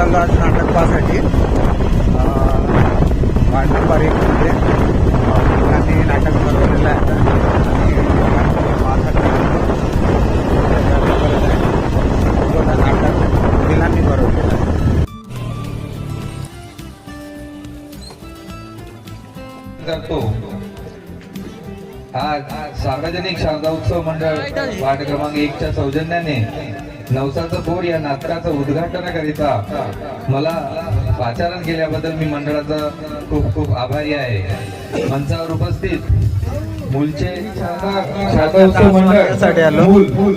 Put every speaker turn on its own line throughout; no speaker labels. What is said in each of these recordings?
चाललो आज नाटक पाहण्यासाठी वाटपारी म्हणजे मुलांनी नाटक बनवलेलं आहे. आणि नाटक मुलांनी बनवलेलं आहे.
करतो. आज सार्वजनिक शारदा उत्सव मंडळ वार्ड क्रमांक एकच्या सौजन्याने नवसाचं बोर या नाटकाचं उद्घाटनाकरिता मला पाचारण केल्याबद्दल मी मंडळाचा खूप खूप आभारी आहे. मंचावर उपस्थित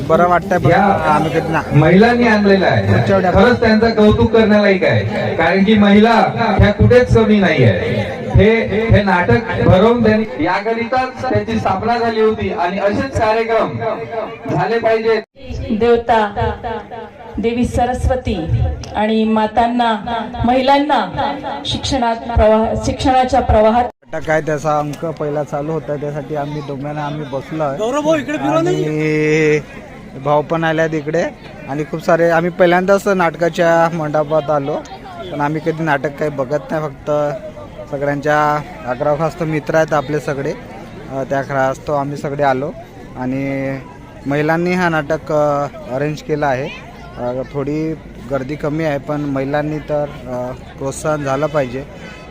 बरं वाटतंय आम्ही
महिलांनी आणलेला आहे. खरंच त्यांचं कौतुक करण्यालायक आहे. कारण की महिला ह्या कुठेच कमी नाही आहे हे हे नाटक भरवून त्यांनी याकरिताच त्याची स्थापना झाली होती आणि असेच कार्यक्रम झाले पाहिजेत.
देवता देवी सरस्वती आणि मातांना महिलांना शिक्षणात प्रवाह शिक्षणाच्या प्रवाहात
नाटक आहे त्याचा अंक पहिला चालू होता त्यासाठी आम्ही दोघांना आम्ही बसलो आणि भाऊ पण आल्यात इकडे. आणि खूप सारे आम्ही पहिल्यांदाच नाटकाच्या मंडपात आलो पण आम्ही कधी नाटक काही बघत नाही फक्त सगळ्यांच्या अकरा खास मित्र आहेत आपले सगळे. त्या खास तो आम्ही सगळे आलो. आणि महिलांनी हा नाटक अरेंज केला आहे. थोडी गर्दी कमी आहे पण महिलांनी तर प्रोत्साहन झालं पाहिजे.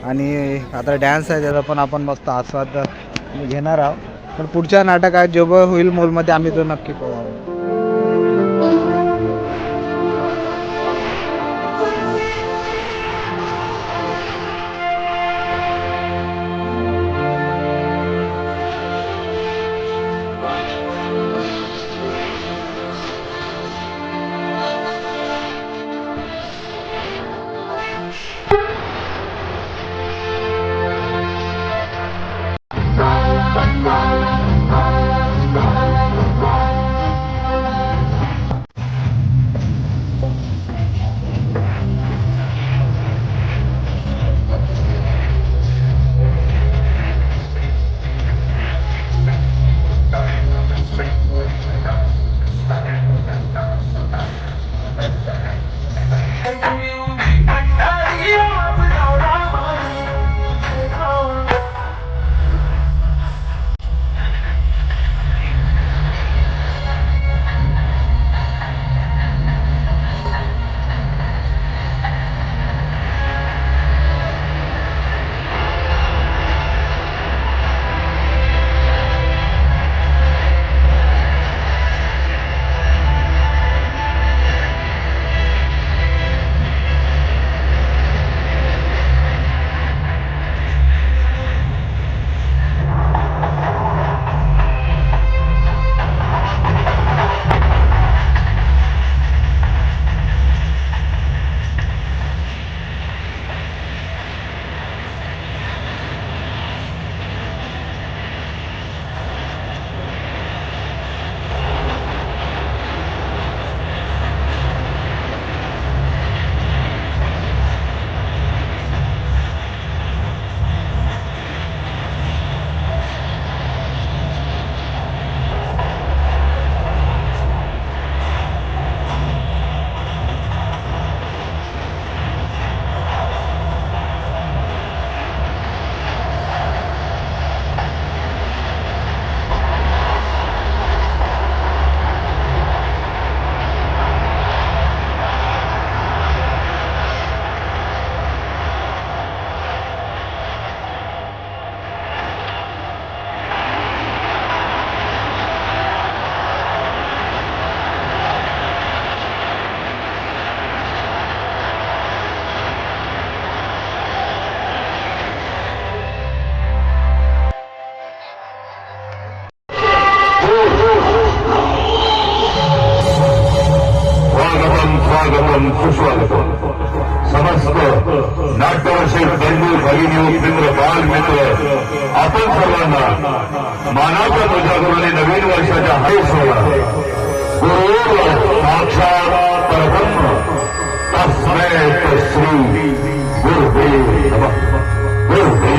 आणि आता डॅन्स आहे त्याचा पण आपण मस्त आस्वाद घेणार आहोत. पण पुढच्या नाटकात जेव्हा होईल मोलमध्ये आम्ही तो नक्की
करू. आपण सर्वांना मानाच्या तुझ्याकडून नवीन वर्षाच्या हाय सोहळा गुरु साक्षात परब्रह्म तस्मै श्री गुरुवे नम। गुरुवे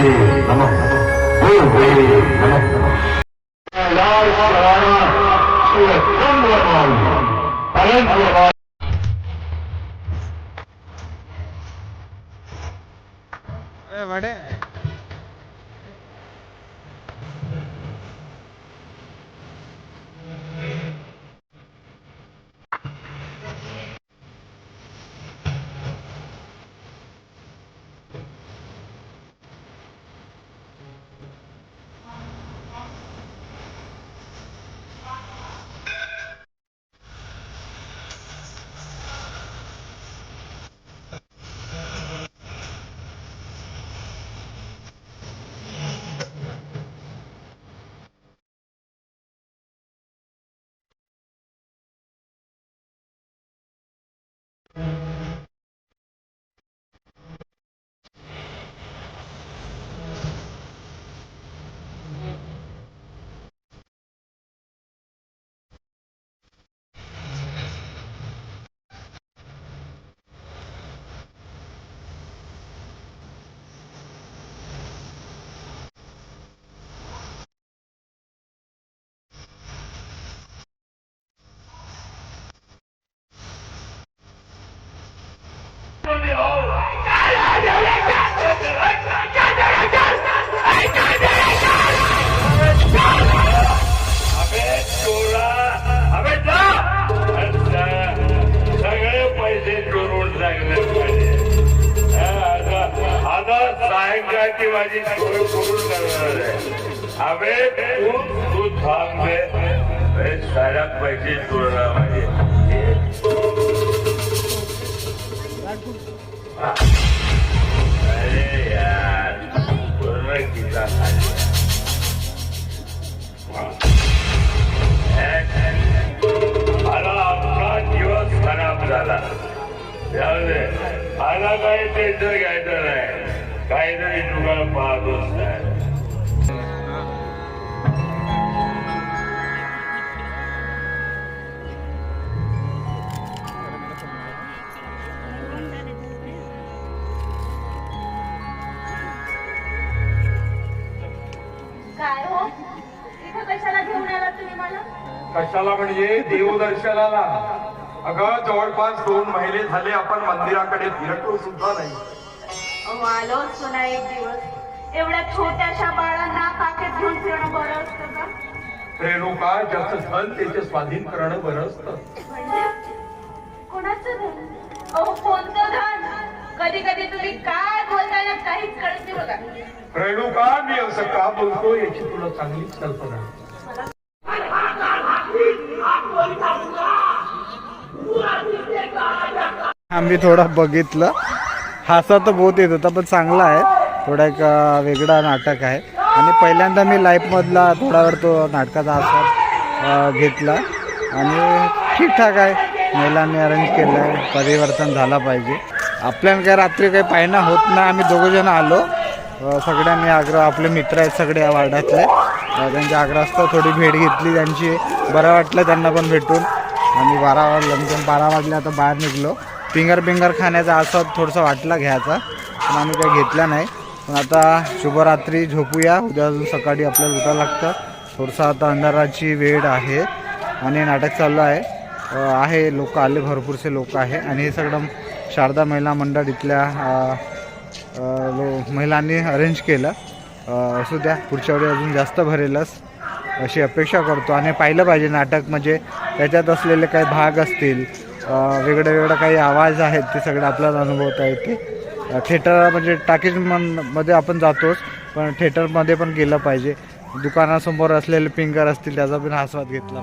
नम। गुरुवे नम। लाल राणा सूरज चंद्रमान परंतु
बडे
सायंकाळची माझी सोय करून करणार आहे. अबे तू तू थांबे साऱ्या पैसे चोरणार माझे
कशाला
म्हणजे देवदर्शनाला? अगं जवळपास दोन महिने झाले आपण मंदिराकडे फिरतो सुद्धा नाही.
अहो आलो असतो ना एक दिवस. एवढ्या छोट्याशा बाळांना घेऊन फिरणं बरं असतं का?
रेणुका ज्याचं धन त्याचे स्वाधीन करणं बरं असतं.
कोणाचं धन? अहो कोणतं धन? कधी कधी तुम्ही काय बोलताय ना काहीच कळत नाही बघा.
रेणुका मी असं का बोलतो याची तुला चांगलीच कल्पना आहे.
आम्ही थोडं बघितलं. हासा तर बहुत येत होता पण चांगला आहे. थोडा एक वेगळा नाटक आहे. आणि पहिल्यांदा मी लाईफमधला थोडा वेळ तो नाटकाचा आस्वाद घेतला. आणि ठीकठाक आहे. महिलांनी अरेंज केलं आहे परिवर्तन झाला पाहिजे. आपल्याला काय रात्री काही पाहिणं होत नाही. आम्ही दोघंजण आलो. सगळ्यांनी आग्रह आपले मित्र आहेत सगळे या वार्डातले. त्यांच्या आग्रहास्तव थोडी भेट घेतली. त्यांची बरं वाटलं त्यांना पण भेटून. आणि बारा वाजल्यानंतर बारा वाजले आता बाहेर निघलो. फिंगर फिंगर खाण्याचा आस्वाद थोडासा वाटला घ्यायचा. पण आम्ही काही घेतला नाही. पण आता शुभरात्री झोपूया. उद्या अजून सकाळी आपल्याला उठा लागतं. थोडंसं आता अंधाराची वेळ आहे आणि नाटक चालू आहे. आहे लोक आले भरपूरसे लोक आहे. आणि हे सगळं शारदा महिला मंडळ इथल्या लो महिलांनी अरेंज केलं. असू द्या पुढच्या वेळी अजून जास्त भरेलच. अशी अपेक्षा करतो. आणि पाहिलं पाहिजे नाटक म्हणजे त्याच्यात असलेले काही भाग असतील वेगळे वेगळे काही आवाज आहेत ते सगळे आपल्याला अनुभवता येते. थिएटर म्हणजे टाकीजमध्ये आपण जातोच पण थिएटरमध्ये पण गेलं पाहिजे. दुकानासमोर असलेले पिंगर असतील त्याचा पण आस्वाद घेतला